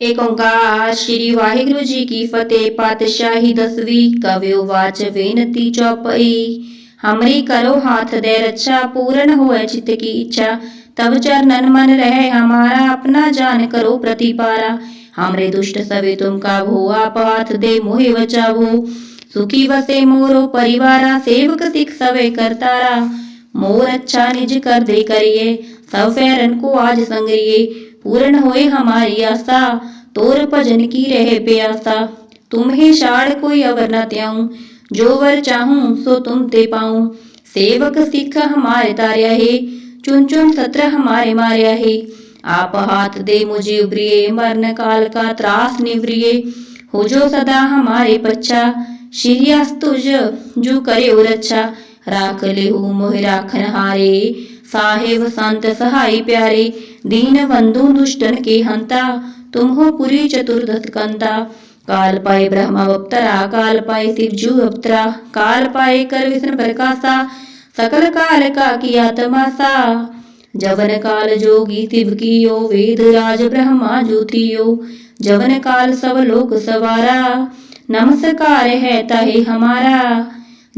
एक ओंकार, श्री वाहिगुरु जी की फतेह, पातशाही दसवीं, कव्यो वाच वेनती चौपई। हमरी करो हाथ दे रक्षा, पूर्ण हो चित की इच्छा। तब चरणन मन रहे, हमारा अपना जान करो प्रतिपारा। हमरे दुष्ट सवे तुम का भो आप दे मोहे बचावो सुखी बसे मोरो परिवारा, सेवक सिख सवे करतारा। मोर अच्छा निज कर दे करिए सब फेरन को आज संगरिए। पूर्ण होए हमारी आशा तोर भजन की रहे प्यासा तुम्हें शाड़ कोई अवर न त्याऊं, जो वर चाहूँ सो तुम ते पाऊँ। सेवक सिख हमारे तार्या है, चुन चुन सत्र हमारे मार्या है। आप हाथ दे मुझे उबरिए, मरण काल का त्रास निवरिए। हो जो सदा हमारे पच्छा श्री तुझ जो करे और अच्छा। राख ले मोह राखन हारे। साहेब संत सहाय प्यारे, दीन बंधु दुष्टन के हंता, तुम हो पुरी चतुर्दत कंता। काल पाए ब्रह्मा अवतरा, काल पाए शिवजू अवतरा, काल पाए कर विष्णु प्रकाशा, सकल काल का किया तमासा जवन काल जोगी तिब कियो, वेद राज ब्रह्मा ज्योतियो। जवन काल सब लोक सवारा, नमस्कार है ताहे हमारा।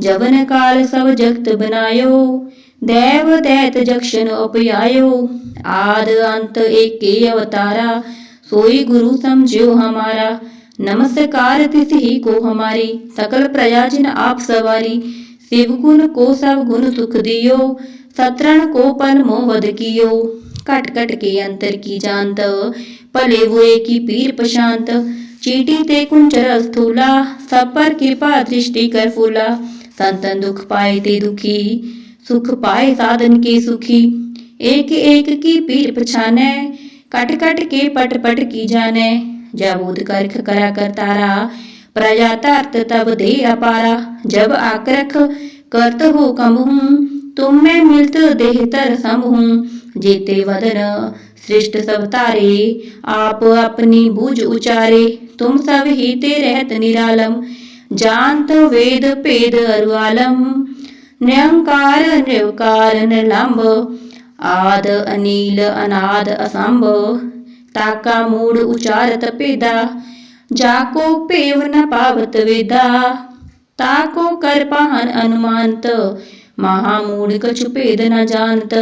जवन काल सब जगत बनायो देव दैत जक्षण उपयायो आद अंत एक अवतारा। सोई गुरु समझो हमारा। नमस्कार तिस ही को हमारी। सकल प्रजाजन आप सवारी। शिव गुण को सब गुण सुख दियो। सतरण को पल मोहद कियो। कट कट के अंतर की जानत भले बुरे की पीर प्रशांत चीटी ते कुंचर स्थूला। सब पर कृपा दृष्टि कर फूला। संतन दुख पाए ते दुखी। सुख पाए साधन के सुखी। एक एक की पीर पछाने, कट कट के पट पट की जाने। जाबूद करख करा कर तारा प्रजा तरत तब दे अपारा। जब आक्रख करत हो कम हूँ, तुम मैं मिलत देह तर सम हूँ। जेते वदन श्रेष्ठ सब तारे, आप अपनी बुझ उचारे। तुम सब ही ते रहत निरालम जानत वेद पेद अरुआलम निरंकार निर्वकार निर्लंब, आद, अनील, अनाद असंभ ताका मूड उचारत पेदा, जाको पेव न पावत वेदा। ताको कर पाहन अनुमानत महामूड कछु पेद न जानत।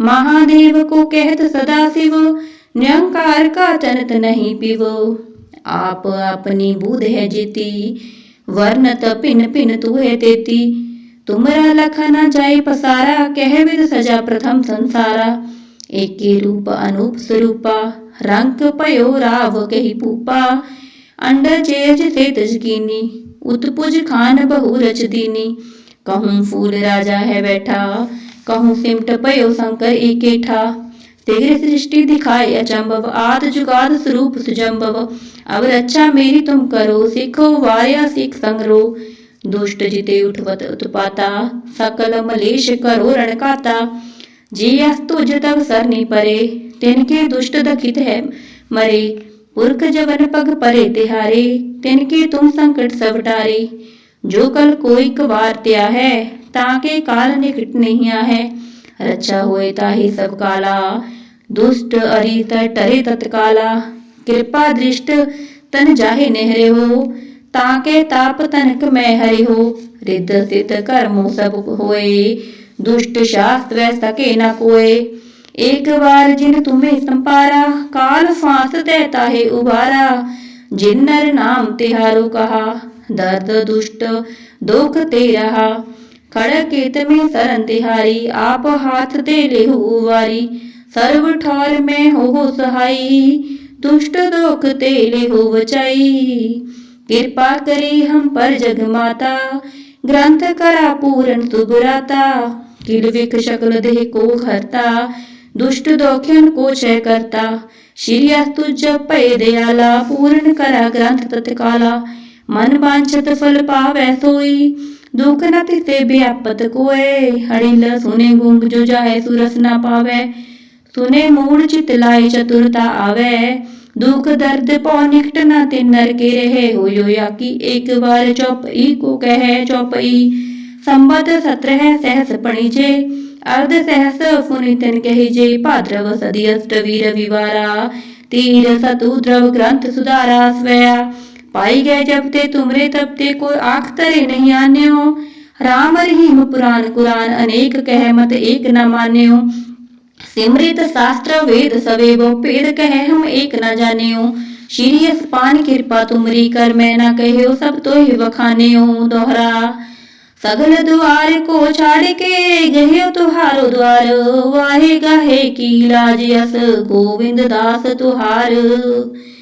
महादेव को कहत सदा शिव निरंकार का चनत नहीं पिव। आप अपनी बूध है जीती, वर्णत पिन पिन तू है तेती। तुमरा लखा न जाय पसारा, कह सजा प्रथम संसारा। एके रूप अनूप स्वरूपा रंग पयो राव कही पूपा। अंडर चेज से तजकीनी उत्पुज खान बहु रच दीनी। कहूँ फूल राजा है बैठा, कहूँ सिमट पयो शंकर एके ठा। तेरे सृष्टि दिखाए अचंभव, आद जुगाद स्वरूप सुजंभव। अब रक्षा मेरी तुम करो, सीखो वार्या, सीख संग्रो। दुष्ट जिते उठवत उत्पाता सकल मलेश करो रणकाता। जी अस्तु तब सरनी परे, तिनके दुष्ट दखित है मरे। पुरख जवन पग परे तिहारे, तिनके तुम संकट सब टारे। जो कल कोई कवार त्या है, ताके काल निकट नहीं है। रक्षा होए ताही सब काला, दुष्ट अरित टरे तत्काला। कृपा दृष्ट तन जाहे नेहरे हो ताके ताप तनक मैं हरि हो रिद्ध सिद्ध कर्मो सब होए। दुष्ट शास्त्र सके न कोए। एक बार जिन तुम्हें संपारा, काल फांस देता है उबारा। जिन नर नाम तिहारो कहा, दर्द दुष्ट दुख ते रहा। खड़केत में सरन तिहारी, आप हाथ दे ले वारी सर्व ठौर में हो हो सहाई, दुष्ट दुख ते ले हो बचाई। कृपा करी हम पर जग माता ग्रंथ करा पूर्ण सुबराता किलविक शकल देह को हरता, दुष्ट दोखियन को क्षय करता, श्री अस्तु जब पय दयाला, पूर्ण करा ग्रंथ तत्काला, मन वांछत फल पावै सोई, दुख न तिसे व्यापत कोय हड़िल सुने गुंग जो जाए सुरस न पावै, सुने मूड चित लाई चतुरता आवे दुख दर्द पौ निकट न नर के रहे हो यो या की एक बार चौपई को कहे चौपई। संबत सत्रह सहस पणिजे। अर्ध सहस पुनितन कहिजे। भाद्रव सदी अष्टवी रविवारा तीर सतु द्रव ग्रंथ सुधारा स्वया। पाई गए जब ते तुमरे तब ते कोई आख तरे नहीं आने हो राम रहीम पुराण कुरान अनेक कह मत एक न माने हो सिमरित शास्त्र वेद सवेबो पेद कहे हम एक न जाने श्री पान कृपा तुमरी कर मैं न कहो सब तो ही बखाने हो दोहरा। सगल द्वार को छाड़ के गहे तुहारो द्वार। वाहे गाहे की लाज यस, गोविंद दास तुहार।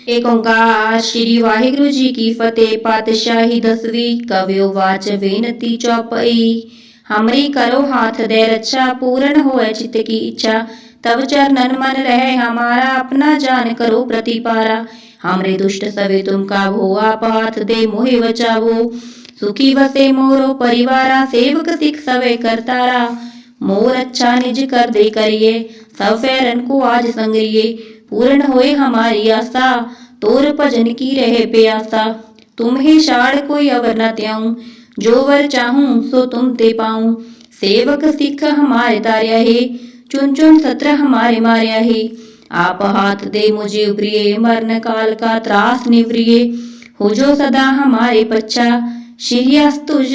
एक ओंकार श्री वाहिगुरु जी की फतेह, पातशाही दसवीं, कव्यो वाच बेनती चौपई। हमरी करो हाथ दे रक्षा पूर्ण हो चित्त की इच्छा। तब चरणन मन रहे, हमारा अपना जान करो प्रतिपारा। हमरे दुष्ट सवे तुम का भो आप दे मोहे बचावो। सुखी वसे मोरो परिवारा, सेवक सिख सवे करतारा। मोर अच्छा निज कर दे करिए, सब फेरन को आज संगरिए। पूर्ण होए हमारी आशा, तोर भजन की रहे प्यासा। तुम ही शाड़ कोई अवर न त्याऊं। जो वर चाहूँ, सो तुम ते पाऊँ। सेवक सिख हमारे तार्या है चुन चुन सत्र हमारे मार्या है। आप हाथ दे मुझे उबरिए मरण काल का त्रास निवरिए। हो जो सदा हमारे पच्छा, श्रीयास तुझ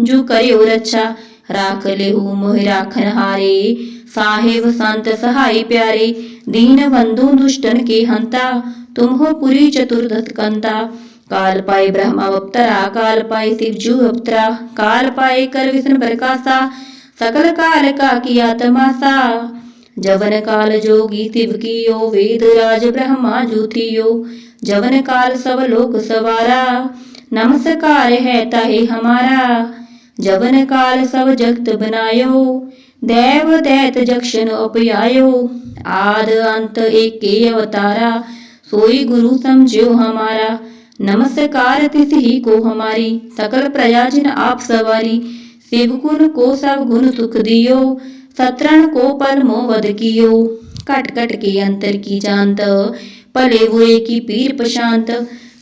जो करे और अच्छा। राख ले मोह राखन हारे, साहेब संत सहाय प्यारे। दीन बंधु दुष्टन के हंता, तुम हो पुरी चतुर्दश कंता। काल पाए ब्रह्म अवतरा काल पाए शिव जू अवतरा काल पाए कर विष्णु प्रकाशा सकल काल का किया तमाशा जवन काल जोगी शिव कियो वेद राज ब्रह्मा जूथियो जवन काल सब लोक सवारा नमस्कार है ताहे हमारा। जवन काल सब जगत बनायो देव दैत जक्षण उपयायो आद अंत एक अवतारा, सोई गुरु समझो हमारा। नमस्कार ही को हमारी सकल प्रजाजन आप सवारी शिव गुण को सब गुण सुख दियो सतरण को परमो वध कियो कट कट के अंतर की जानत पले हुए की पीर प्रशांत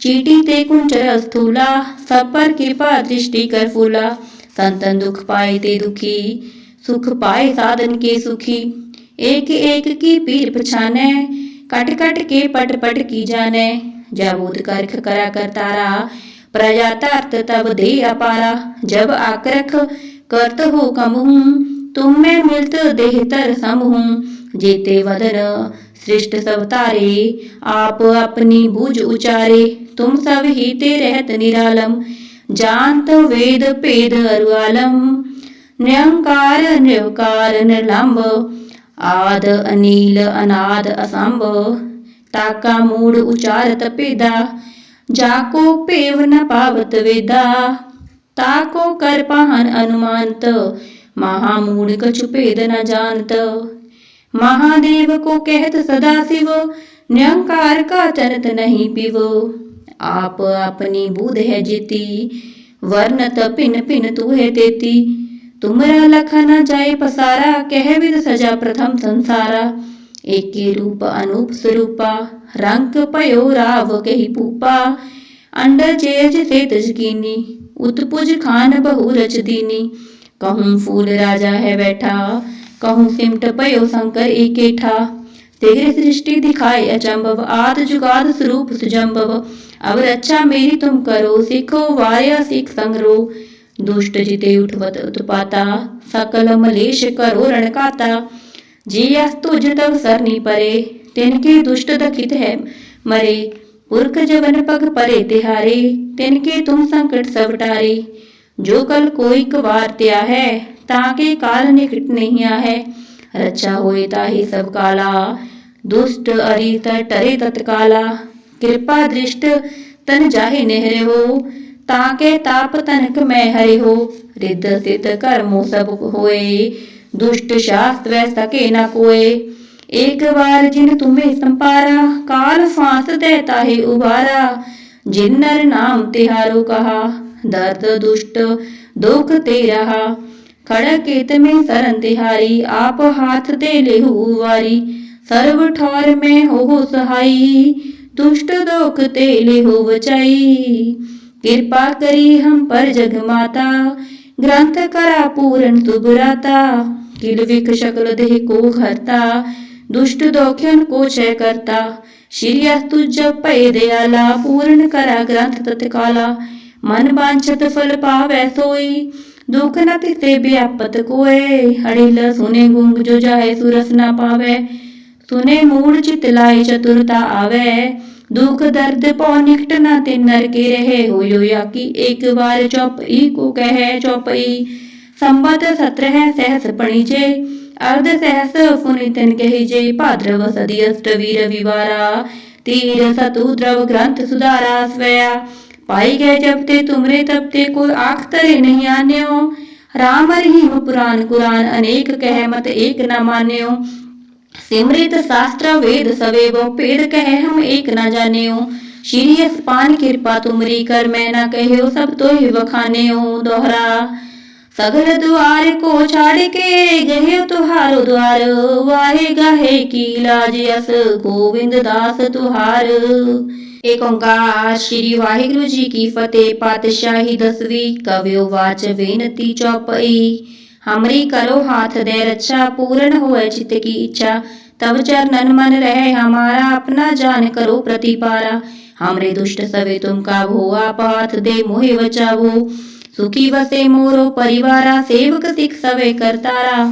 चीटी ते कुंचर स्थूला सब पर कृपा दृष्टि कर फूला संतन दुख पाए ते दुखी सुख पाए साधन के सुखी एक एक की पीर पछाने कट कट के पट पट की जाने जाबूत करख करा कर तारा प्रजा तर्त तब दे अपारा। जब आक्रख करत हो कम हूँ, तुम में मिलत देह तर सम हूँ। जेते वदन सृष्ट सब तारे, आप अपनी बुझ उचारे। तुम सब ही ते रहत निरालम, जानत वेद पेद अरुआलम। निरंकार निर्वकार निर्लंब, आद अनिल अनाद असंभ। मूड उचारत पेदा जाको पेव न पावत वेदा। ताको कर पाहन अनुमानत महामूड कछु पेद न जानत। महादेव को कहत सदा शिव निरंकार का चरत नहीं पिव। आप अपनी बुध है जीती, वर्ण पिन पिन तू है देती तुमरा लखा न जाए पसारा, कह विद सजा प्रथम संसारा। एके रूप अनूप स्वरूपा रंग पयो राव कही पूपा, अंड जेज से तजकीनी उत्पुज खान बहु रच दीनी। कहूँ फूल राजा है बैठा, कहूँ सिमट पयो शंकर एकेठा। तेरे सृष्टि दिखाए अचंभव, आद जुगाद स्वरूप सुजंभव। अब रक्षा मेरी तुम करो, सीखो वार्या सीख संग्रो। दुष्ट जिते उठवत उत्पाता, सकल मलेश करो रणकाता। जिया तुझ तब सरनी परे, तिनके दुष्ट दखित है मरे। पुरख जवन पग परे तिहारे, तिनके तुम संकट सब टारे। जो कल कोई कवार त्या है, ताके काल निकट नहीं है। होए ताही सब काला, दुष्ट अरित टरे तत्काला। कृपा दृष्ट तन जाहे नेहरे हो, ताके ताप तनक मैं हरे हो। रिद्ध सिद्ध कर्मो सब होए दुष्ट शास्त्र सके न कोए। एक बार जिन तुम्हें संपारा, काल फांस देता है उबारा। जिन नर नाम तिहारो कहा, दर्द दुष्ट, दुख ते रहा खड़केत में सरन तिहारी, आप हाथ दे ले वारी। सर्व ठौर में हो हो सहाई, दुष्ट दुख ते ले हो बचाई। कृपा करी हम पर जग माता ग्रंथ करा पूर्ण तुबराता तिलविक शकल देह को हरता, दुष्ट दोख्यन को चय करता। श्री तुझ पय दयाला, पूर्ण करा ग्रंथ तत्काला। मन बांछत फल पावे सोई, दुख न तिसे व्यापत कोए। हड़िल सुने गुंग जो जाए सुरस न पावे, सुने मूड चित लाए चतुरता आवे। दुख दर्द पौ निकट न तिन्नर के रहे हो या की एक बार चौपई को कहे चौपई। संबत सत्र है सहस पणिजे, अर्ध सहस पुनितन कहिजे भाद्रव सदी अष्टवी रविवारा तीर सतु द्रव ग्रंथ सुधारा स्वया। पाई गए जब ते तुमरे तब ते कोई आख तरे नहीं आन्यो। राम रहीम पुराण कुरान अनेक कह मत एक न मान्यो। सिमृत शास्त्र वेद सवेव पेद कह हम एक न जानियो। श्री अस्पान कृपा तुमरी कर, मैं न कहो सब तो ही वखाने दोहरा। सगल द्वार को छाड़ के गहे तुहारो द्वार, वाहे गाहे की लाज अस गोविंद दास तुहार। एक ओंकार श्री वाहिगुरु जी की फतेह, पातशाही दसवीं कव्यो वाच बेनती चौपई। हमरी करो हाथ दे रक्षा पूर्ण हो चित की इच्छा। तब चरणन मन रहे हमारा, अपना जान करो प्रतिपारा। हमरे दुष्ट सवे तुम काबो आप हाथ दे मोहे बचावो। सुखी बसे मोरो परिवारा, सेवक सिख सवे करतारा।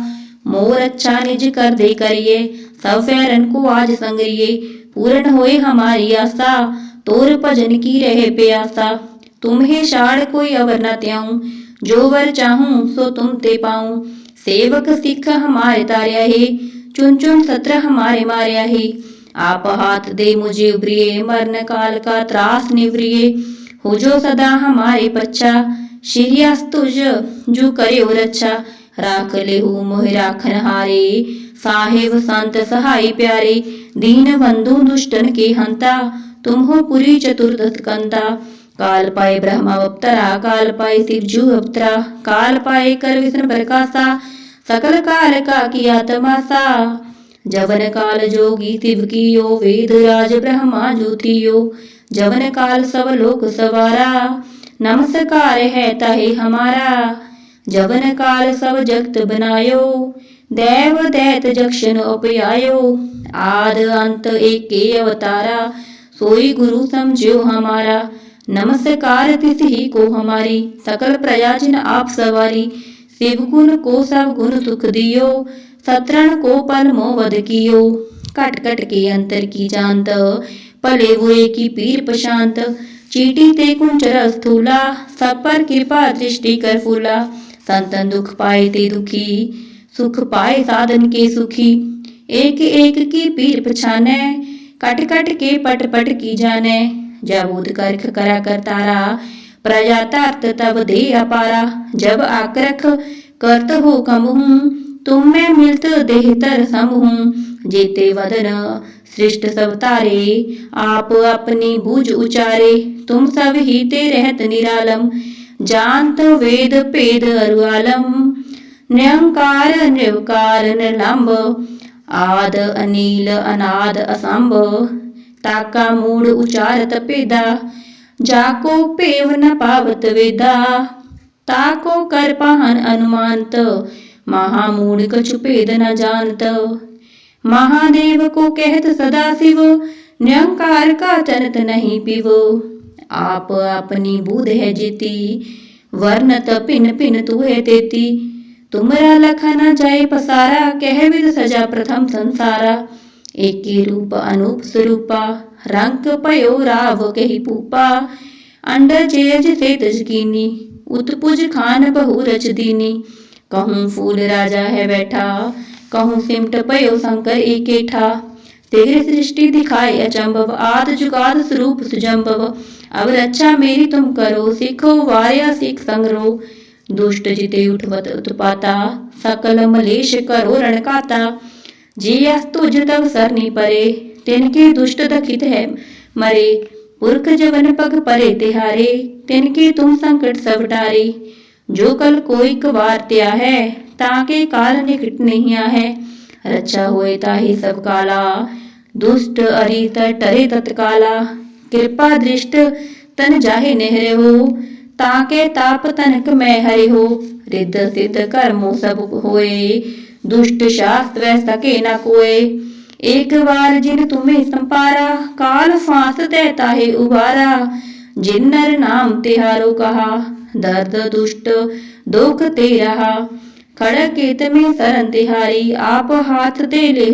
मोर अच्छा निज कर दे करिए, सब फैरन को आज संगरिए। पूर्ण होए हमारी आशा तोर भजन की रहे प्यासा। तुम्हें शाड़ कोई अवर न त्याऊं, जो वर चाहूँ सो तुम ते पाऊँ। सेवक सिख हमारे तार्या है, चुन चुन सत्र हमारे मार्या है। आप हाथ दे मुझे उबरिए मरण काल का त्रास निवरिए। हो जो सदा हमारे पच्छा श्री तुझ जो करे अच्छा राख ले मोह राखन हारे साहेब संत सहाय प्यारे, दीन बंधु दुष्टन के हंता तुम हो पुरी चतुर्दश कंता। काल पाए ब्रह्मा अवतरा, काल पाए शिव जू अवतरा, काल पाए कर विष्णु प्रकाशा, सकल काल का किया तमासा जवन काल जोगी शिव कियो, वेद राज ब्रह्मा ज्योतियो, जवन काल सब लोक सवारा। नमस्कार है तहे हमारा। जवन काल सब जगत बनायो। देव दैत जक्षण उपयायो आद अंत एक अवतारा। सोई गुरु समझो हमारा। नमस्कार तिस ही को हमारी। सकल प्रयाजन आप सवारी। शिव गुण को सब गुण सुख दियो। सतरण को पल मोवद कियो। कट कट के अंतर की जानत। पले बुरे की पीर प्रशांत चीटी ते कुंचर स्थूला, सब पर कृपा दृष्टि कर फूला। संतन दुख पाए ते दुखी, सुख पाए साधन के सुखी। एक एक की पीर पछाने कट कट के पट पट की जाने। जब उदकर्ख करा कर तारा, प्रजातार्थ तब दे अपारा। जब आक्रख करत हो कम हूँ तुम मैं मिलत देहतर सम हूँ जेते वदन सृष्ट सब तारे, आप अपनी बुझ उचारे, तुम सब ही ते रहत निरालम, जानत वेद पेद अरुआलम। निरंकार निर्वकार निर्लंब, आद अनील अनाद असंभ ताका मूड उचारत पेदा, जाको पेव न पावत वेदा, ताको कर पाहन अनुमानत, महामूड कछु पेद न जानत। महादेव को कहत सदा शिव निरंकार का चरत नहीं पिव। आप अपनी बुध है जीती वर्णत पिन पिन तू है तेती। तुमरा लखन जाय पसारा, कह विद सजा प्रथम संसारा। एके रूप अनूप स्वरूपा रंग पयो राव कही पूपा। अंड जेज से तजकीनी उत्पुज खान बहु रच दीनी। कहूँ फूल राजा है बैठा कहूँ सिमट पयो शंकर एके ठा। तेरे सृष्टि दिखाए अचंभव, आद जुगाद स्वरूप सुजंभव। अब रक्षा मेरी तुम करो, सीखो, वार्या सीख संग्रो दुष्ट जिते उठवत उत्पाता, सकल मलेश करो रणकाता। जियस तुझ तब सरनी परे, तिनके दुष्ट दखित है मरे। पुरख जवन पग परे तिहारे, तिनके तुम संकट सब टारे जो कल कोई कबार त्या है, ताके काल निकट नहीं है। रक्षा होए ताही सब काला, दुष्ट अरित टरे तत्काला कृपा दृष्ट तन जाहे नेहरे हो, ताके ताप तनक मैं हरे हो। रिद्ध सिद्ध कर्मो सब होए, दुष्ट शास्त्र सके न कोए। एक बार जिन तुम्हें संपारा, काल फांस देता है उबारा। जिन नर नाम तिहारो कहा दर्द दुष्ट दुख ते रहा खड़क में सरन तिहारी आप हाथ दे ले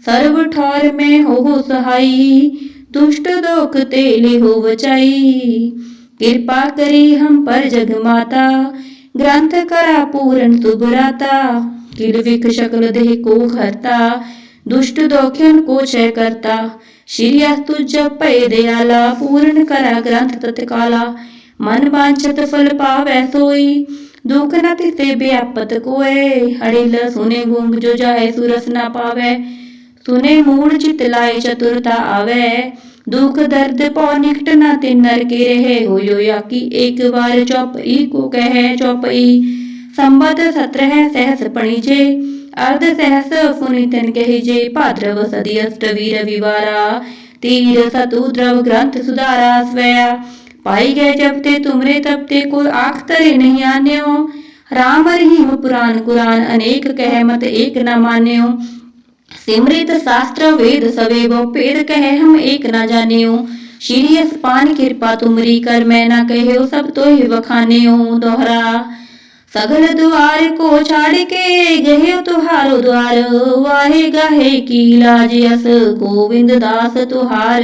सर्व ठौर में हो सहाई, दुष्ट दुख ते ले हो बचाई। कृपा करी हम पर जग माता, ग्रंथ करा पूर्ण सुभराता किलविक शकल देह को घरता दुष्ट दोखियन को क्षय करता। श्री अस्तु जप पै दयाला, पूर्ण करा ग्रंथ तत्काला। मन वांछत फल पावै सोई दुख न तिसे व्यापत कोय हड़िल सुने गुंग जो जाए सुरस न पावे सुने मूड चित लाए चतुरता आवे दुख दर्द पौ निकट न तिन नर के रहे हो यो या की एक बार चौपई को कहे चौपई संबत सत्रह सहस पणिजे अर्ध सहस पुनितन कहिजे भाद्रव सदी अष्टवी रविवारा तीर सतु द्रव ग्रंथ सुधारा स्वया पाई गए जब ते तुमरे, तब ते कोई आख तरे नहीं आन्यो राम रहीम पुराण, कुरान अनेक कह मत एक न मान्यो सिमृत शास्त्र वेद सवेव पेद कहे हम एक न जानियो श्री पान कृपा तुमरी कर मैं न कहो सब तो ही बखानियो दोहरा। सगल द्वार को छाड़ के गहे तुहारो द्वार। वाहे गाहे की लाज अस गोविंद दास तुहार।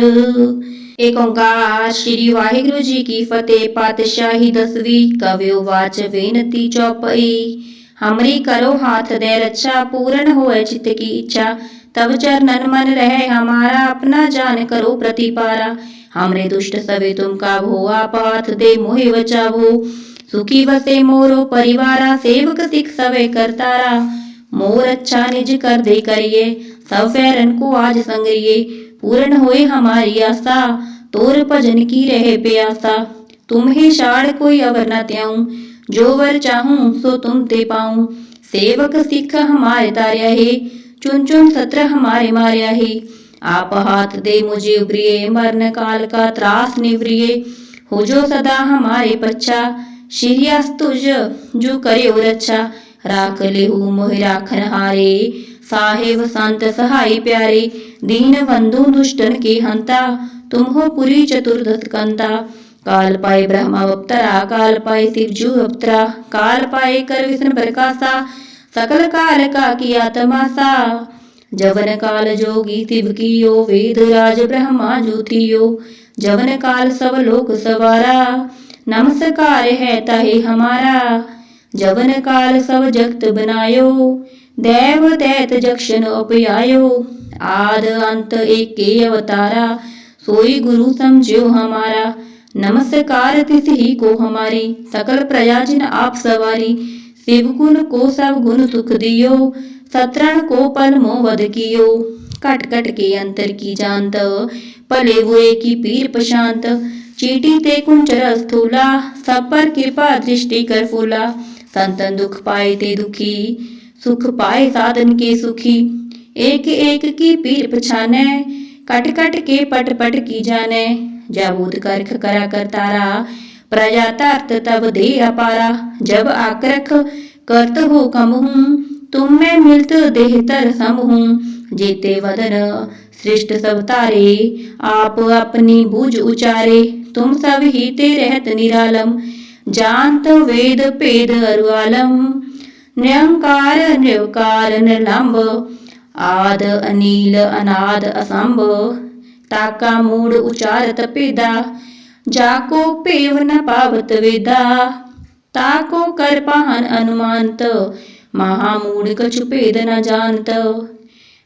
एक ओंकार, श्री वाहिगुरु जी की फतेह, पातशाही दसवीं, कव्यो वाच बेनती चौपई। हमरी करो हाथ दे रक्षा, पूर्ण होए चित्त की इच्छा। तब चरणन मन रहे, हमारा अपना जान करो प्रतिपारा। हमरे दुष्ट सवे तुम का भो आप दे मोहे बचावो सुखी बसे मोरो परिवारा, सेवक सिख सवे करतारा। मोर अच्छा निज कर दे करिए सब फैरन को आज संगरिए। पूर्ण होए हमारी आशा तोर भजन की रहे प्यासा तुम्हें शाड़ कोई अवर न त्याऊं, जो वर चाहूँ सो तुम ते पाऊँ। सेवक सिख हमारे तार्या है, चुन चुन सत्र हमारे मार्या है। आप हाथ दे मुझे उबरिए मरण काल का त्रास निवरिए। हो जो सदा हमारे पच्छा, श्रीयास जो करे और अच्छा। राख ले मोहि राखन हारे साहेब संत सहाय प्यारे, दीन बंधु दुष्टन के हंता तुम हो पुरी चतुर्दश कंता। काल पाए ब्रह्मा अवतरा, काल पाए शिवजू अवतरा, काल पाए कर विष्णु प्रकाशा, सकल काल का किया तमाशा। जवन काल जोगी तिब कियो, वेद राज ब्रह्मा ज्योतियो। जवन काल सब लोक सवारा, नमस्कार है ताहे हमारा। जवन काल सब जगत बनायो देव दैत जक्षण उपयायो आद अंत एक अवतारा। सोई गुरु समझो हमारा। नमस्कार तिस ही को हमारी। सकल प्रयाजन आप सवारी। शिव गुण को सब गुण सुख दियो। सतरण को पल मोवद कियो। कट कट के अंतर की जानत पले बुए की पीर प्रशांत चीटी ते कुंचर स्थूला। सब पर कृपा दृष्टि कर फूला। संतन दुख पाए ते दुखी। सुख पाए साधन के सुखी। एक एक की पीर पछाने कट कट के पट पट की जाने। जाबूत करख करा कर तारा प्रजा तार्थ तब दे अपारा। जब आक्रख करत हो कम हूँ, तुम में मिलत देह तर सम हूँ। जेते वदन सृष्ट सब तारे, आप अपनी बुझ उचारे। तुम सब ही ते रहत निरालम, जानत वेद पेद अरुआलम निरंकार निर्वकार निर्लंब आद, अनील, अनाद असंभ ताका मूड उचारत पेदा। जाको पेव न पावत वेदा। ताको कर पाहन अनुमानत महामूड कछु पेद न जानत।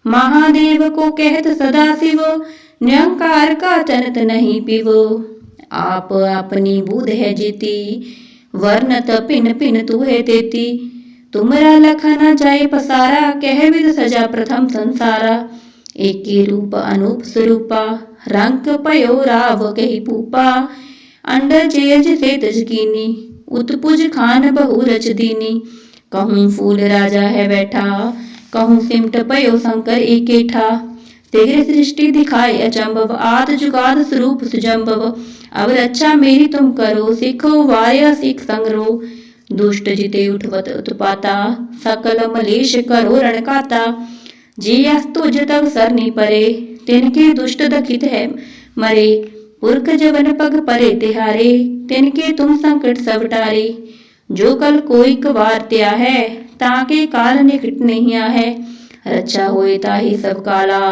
महादेव को कहत सदा शिव। निरंकार का चनत नहीं पिव। आप अपनी बुध है जीती। वर्णत पिन पिन तू है देती तुमरा लखना जाए पसारा, कह विद सजा प्रथम संसारा। एके रूप अनूप स्वरूपा रंग पयो राव कही पूपा। अंड जेज से तजकीनी उत्पुज खान बहु रच दीनी। कहूँ फूल राजा है बैठा, कहूँ सिमट पयो शंकर एके ठा। तेरे सृष्टि दिखाए अचंभव, आद जुगाद स्वरूप सुजंभव। अब रक्षा मेरी तुम करो, सीखो वार्या सीख संग्रो। दुष्ट जिते उठवत उत्पाता सकल मलेश करो रणकाता जे अस तुझ तब सरनी परे तिनके दुष्ट दखित है मरे पुरख जवन पग परे तिहारे तिनके तुम संकट सब टारे जो कल कोई कबार त्या है ताके काल निकट नहीं आ है रक्षा होए ताही सब काला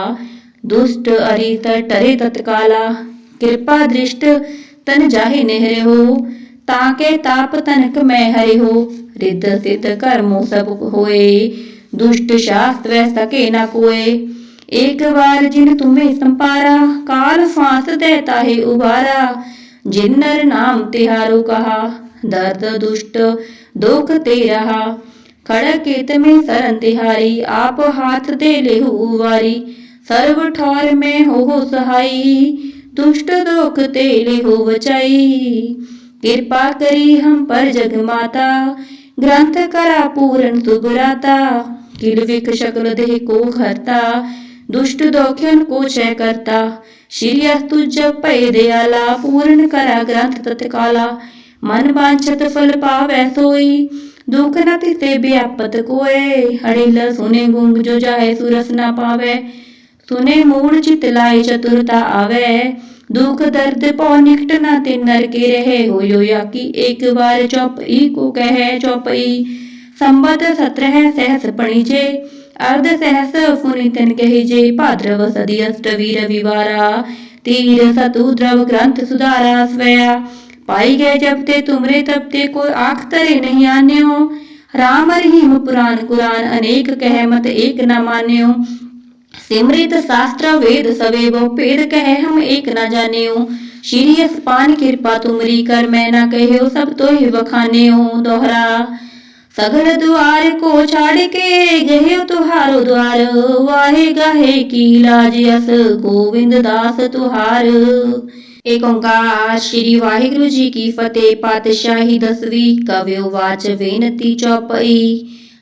दुष्ट अरित टरे तत्काला कृपा दृष्ट तन जाहि नेहरे हो ताके ताप तनक मैं हरे हो रिद्ध सिद्ध कर्मो सब होए। दुष्ट शास्त्र सके न कोए। एक बार जिन तुम्हें संपारा, काल फांस देता है उबारा। जिन नर नाम तिहारो कहा, दर्द दुष्ट दुख ते रहा। खड़केत में सरन तिहारी, आप हाथ दे ले वारी। सर्व ठौर में हो हो सहाई, दुष्ट दुख ते ले हो बचाई। कृपा करी हम पर जग माता, ग्रंथ करा पूर्ण सुबराता किलविक शकल देह को हरता, दुष्ट दोखियन को क्षय करता, श्री अस्तु जब पै दयाला, पूर्ण करा ग्रंथ तत्काला, मन वांछत फल पावै सोई, दुख न तिते व्यापत कोय हड़िल सुने गुंग जो जाए सुरस न पावे, सुने मूड चित लाए चतुरता आवे दुख दर्द पौ न ते नर के रहे हो यो या कि एक बार चौपई को कहे चौपई। संबत सत्रह सहस पणिजे अर्ध सहस पुनितन कहिजे भाद्रव सदी अष्टवी रविवारा। तीर सतु द्रव ग्रंथ सुधारा स्वया। पाई गए जब ते तुमरे तब ते को आख तरे नहीं आन्यो। राम रहीम पुराण कुरान अनेक कह मत एक न मान्यो। सिमरित शास्त्र वेद सवे बहु पेद कहे हम एक न जाने श्री अस्पान कृपा तुमरी कर मैं न कहो सब तो ही बखाने दोहरा। सगल द्वार को छाड़ के गहे तुहारो द्वार। वाहे गाहे की लाज अस गोविंद दास तुहार। एक ओंकार श्री वाहिगुरु जी की फतेह, पातशाही दसवीं कव्यो वाच बेनती चौपई।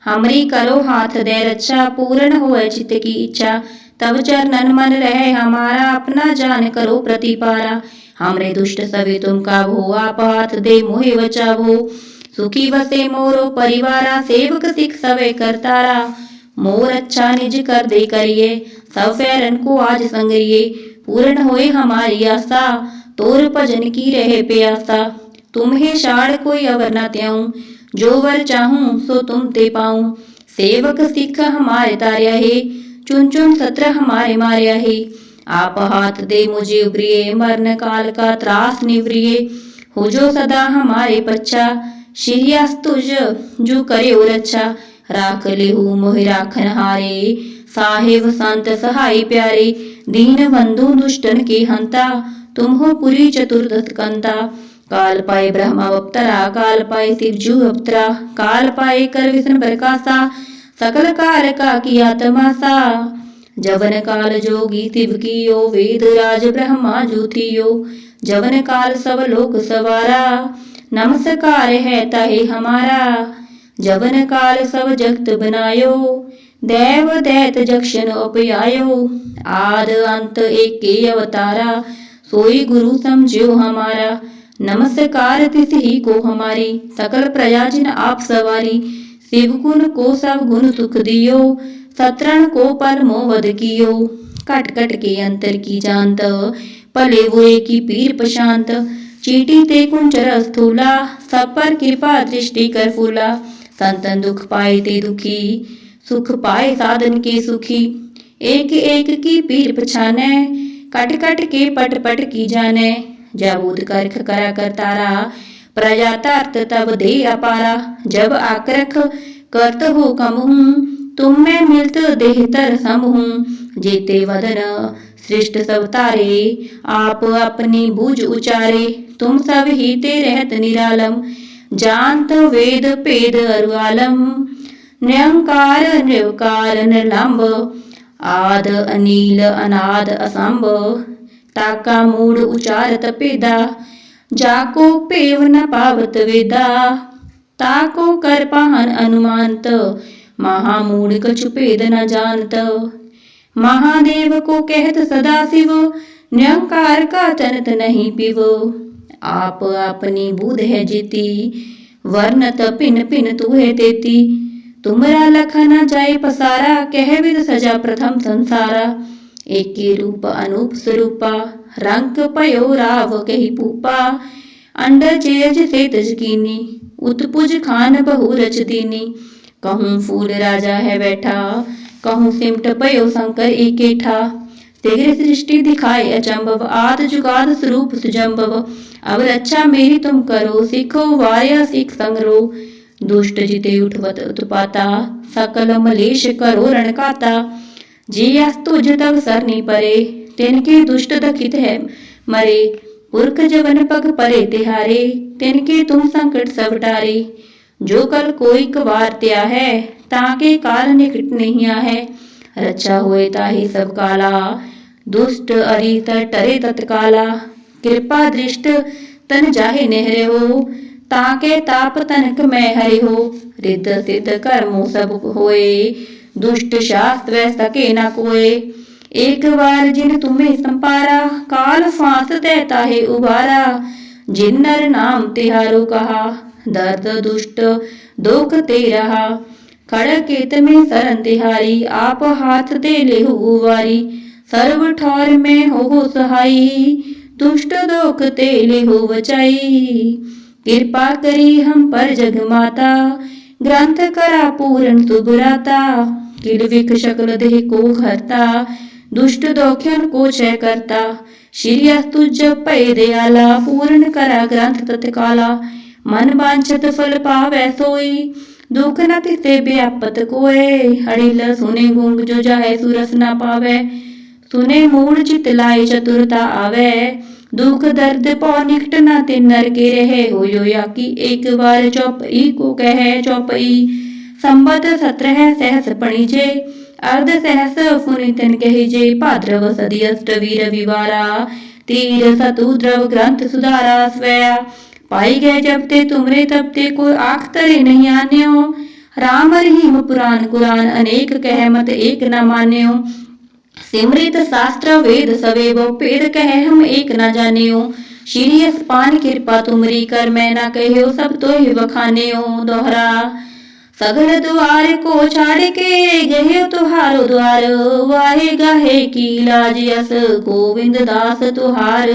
हमरी करो हाथ दे रक्षा पूर्ण होए चित की इच्छा। तब चरणन मन रहे, हमारा अपना जान करो प्रतिपारा। हमरे दुष्ट सभी तुम का भो आप हाथ दे मोहे बचावो। सुखी बसे मोरो परिवारा, सेवक सिख सवे करतारा। मोर अच्छा निज कर दे करिए, सब फैरन को आज संगरिए। पूर्ण होए हमारी आशा, तोर भजन की रहे प्यासा। तुम्हें शाड़ कोई अवर न त्याऊं। जो वर चाहूँ, सो तुम ते पाऊँ। सेवक सिख हमारे तार्या है चुन चुन सत्र हमारे मार्या है आप हाथ दे मुझे उब्रिये मरण काल का त्रास निवरिये हो जो सदा हमारे पच्छा, श्रीयास जो करे और अच्छा। राख ले हूँ मोह राखन हारे, साहेब संत सहाय प्यारे। दीन बंधु दुष्टन के हंता, तुम हो पुरी चतुर्दश कंता। काल पाए ब्रह्मा अवतरा काल पाए शिवजू अवतरा काल पाए कर विष्णु प्रकाशा सकल काल का किया तमासा जवन काल जोगी तिव कियो वेद राज ब्रह्मा जूथियो जवन काल सब लोक सवारा नमस्कार है तहे हमारा। जवन काल सब जगत बनायो देव दैत जक्षण उपयायो आद, अंत, एक के अवतारा, सोई गुरु समझो हमारा। नमस्कार ही को हमारी, सकल प्रयाजिन आप सवारी। शिव गुण को सब गुण सुख दियो सतरण को परमो वध कियो। कट कट के अंतर की जानत पले हुए की पीर प्रशांत चीटी ते कुंचर स्थूला, सब पर कृपा दृष्टि कर फूला। संतन दुख पाए ते दुखी, सुख पाए साधन के सुखी। एक एक की पीर पछाने, कट कट के पट पट की जाने। जबूद करख करा कर तारा, प्रजातार्थ तब दे अपारा। जब आक्रख करत हो कम हूँ तुम में मिलत देहतर सम। हूँ जेते वदन सृष्ट सब तारे, आप अपनी बुझ उचारे। तुम सब ही ते रहत निरालम, जानत वेद पेद अरुआलम निरंकार निर्वकार निर्लंब, आद अनील अनाद असंभ ताका मूड उचारत पेदा जाको पेव न पावत वेदा, ताको कर पाहन अनुमानत महामूड कछु पेद न जानत। महादेव को कहत सदा शिव निरंकार का चरत नहीं पिव। आप अपनी बुध है जीती, वर्णत पिन पिन तू है तेती। तुमरा लखना जाए पसारा, कह विद सजा प्रथम संसारा। एक रूप अनूप स्वरूप रंग पयो राव कही पूपा। अंडर चेज से तजकीनी उत्पुज खान बहु रच दीनी। कहूँ फूल राजा है बैठा, कहूँ सिमट पयो शंकर एकेठा। तेरे सृष्टि दिखाए अचंभव, आद जुगाद स्वरूप सुजंभव। अब रक्षा मेरी तुम करो, सीखो वार्य सीख संगरो। दुष्ट जिते उठवत उत्पाता, सकल मलेश करो रणकाता। जी तुझ तब सरनी परे, तिनके दुष्ट दखित है मरे। पुरख जवन पग परे तिहारे, तिनके तुम संकट सब टारे। जो कल कोई कबार त्या है, ताके काल निकट नहीं है। रक्षा हुए ताहि सब काला, दुष्ट अरित टरे तत्काला। कृपा दृष्ट तन जाहे नेहरे हो, ताके ताप तनक मैं हरि हो। रिद्ध सिद्ध कर्मो सब होए दुष्ट शास्त्र सके न कोए एक बार जिन तुम्हें संपारा, काल फांस देता है उबारा। जिन नर नाम तिहारो कहा, दर्द दुष्ट, दुख ते रहा खड़केत में सरन तिहारी, आप हाथ दे ले वारी। सर्व ठौर में हो हो सहाई, दुष्ट दुख ते ले हो बचाई। कृपा करी हम पर जग माता ग्रंथ करा पूर्ण सुबुराता। विख शकल देह को घरता दुष्ट दोख्यन को क्षय करता। श्री अस्तु जप पै दयाला पूर्ण करा ग्रंथ तत्काला। मन वांछत फल पावै सोई, दुख न तिसे व्यापत कोय हड़िल सुने गुंग जो जाहे सुरस न पावे, सुने मूड चित लाए चतुरता आवे। दुख दर्द पौ निकट न तिन नर के रहे हो यो या कि एक बार चौपई को कहे चौपई। संबत सत्रह सहस पणिजे अर्ध सहस पुनितन कहिजे भाद्रव सदी अष्टवी रविवारा तीर सतु द्रव ग्रंथ सुधारा स्वया। पाई गए जब ते तुमरे तब ते कोई आख तरे नहीं आन्यो। राम रहीम पुराण कुरान अनेक कह मत एक न मान्यो। सिमरित शास्त्र वेद सवेब पेद कह हम एक न जानियो। श्री पान कृपा तुमरी कर मैं न कहो सब तो ही बखानियो दोहरा। सगल द्वार को छाड़ के गहे तुहारो द्वार। वाहे गाहे की लाज यस गोविंद दास तुहार।